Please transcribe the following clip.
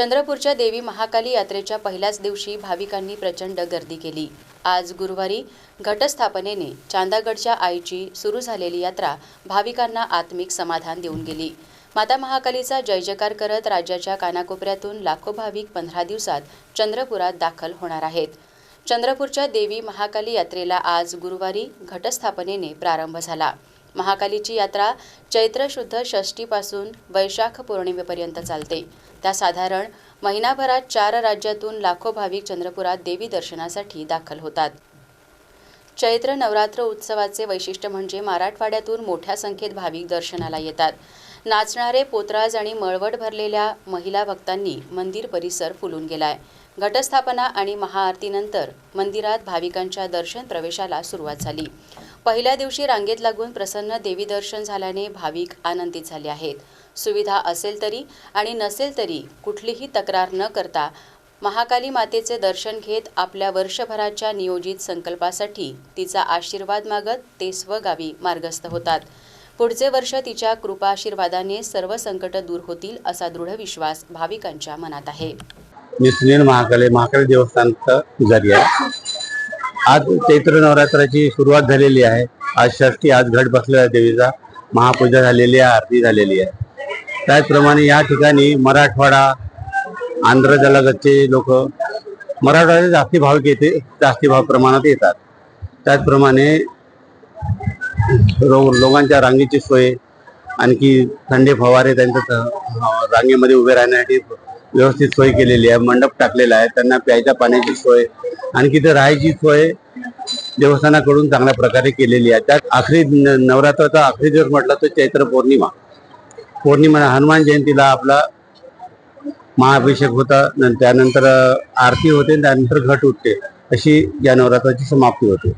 चंद्रपूरच्या देवी महाकाली यात्रेच्या पहिल्याच दिवशी भाविकांनी प्रचंड गर्दी केली. आज गुरुवारी घटस्थापनेने चांदागडच्या आईची सुरू झालेली यात्रा भाविकांना आत्मिक समाधान देऊन गेली. माता महाकालीचा जय जयकार करत राज्याच्या कानाकोपऱ्यातून लाखो भाविक पंधरा दिवसात चंद्रपुरात दाखल होणार आहेत. चंद्रपूरच्या देवी महाकाली यात्रेला आज गुरुवारी घटस्थापनेने प्रारंभ झाला. महाकालीची यात्रा चैत्र शुद्ध षष्टीपासून वैशाख पौर्णिमेपर्यंत चालते. त्या साधारण महिनाभरात चार राज्यातून लाखो भाविक चंद्रपुरात देवी दर्शनासाठी दाखल होतात. चैत्र नवरात्र उत्सवाचे वैशिष्ट्य म्हणजे मराठवाड्यातून मोठ्या संख्येत भाविक दर्शनाला येतात. नाचणारे पोतराज आणि मळवट भरलेल्या महिला भक्तांनी मंदिर परिसर फुलून गेलाय. घटस्थापना आणि महाआरतीनंतर मंदिरात भाविकांच्या दर्शन प्रवेशाला सुरुवात झाली. पहिल्या दिवशी रांगेत लागून प्रसन्न देवी दर्शन झाल्याने भाविक आनंदित झाले आहेत. सुविधा असेल तरी आणि नसेल तरी कुठलीही तक्रार न करता महाकाली मातेचे दर्शन घेत आपल्या वर्षभराच्या नियोजित संकल्पासाठी तिचा आशीर्वाद मागत ते स्वगावी मार्गस्थ होतात. पुढचे वर्ष तिच्या कृपाशीर्वादाने सर्व संकट दूर होतील असा दृढ विश्वास भाविकांच्या मनात आहे. मी सुनील महाकाले महाकाली देवस्थानचं पुजारी आहे. आज चैत्र नवरात्राची सुरुवात झालेली आहे. आज षष्टी आज घट बसलेला देवीचा. महापूजा झालेली आहे आरती झालेली आहे. त्याचप्रमाणे या ठिकाणी मराठवाडा आंध्र जलगतचे लोक मराठवाड्याचे जास्ती भाविक येते जास्ती भाव प्रमाणात येतात. त्याचप्रमाणे रो लोकांच्या रांगेची सोय आणखी थंडे फवारे त्यांच्या रांगेमध्ये उभे राहण्यासाठी व्यवस्थित सोय केलेली आहे मंडप टाकलेला आहे त्यांना प्यायच्या पाण्याची सोय आणखी ते राहायची सोय देवस्थानाकडून चांगल्या प्रकारे केलेली आहे. त्यात आखरी नवरात्राचा आखरी दिवस म्हटलं तर चैत्र पौर्णिमा. पौर्णिमा हनुमान जयंतीला आपला महाअभिषेक होता त्यानंतर आरती होते त्यानंतर घट उठते अशी या नवरात्राची समाप्ती होते.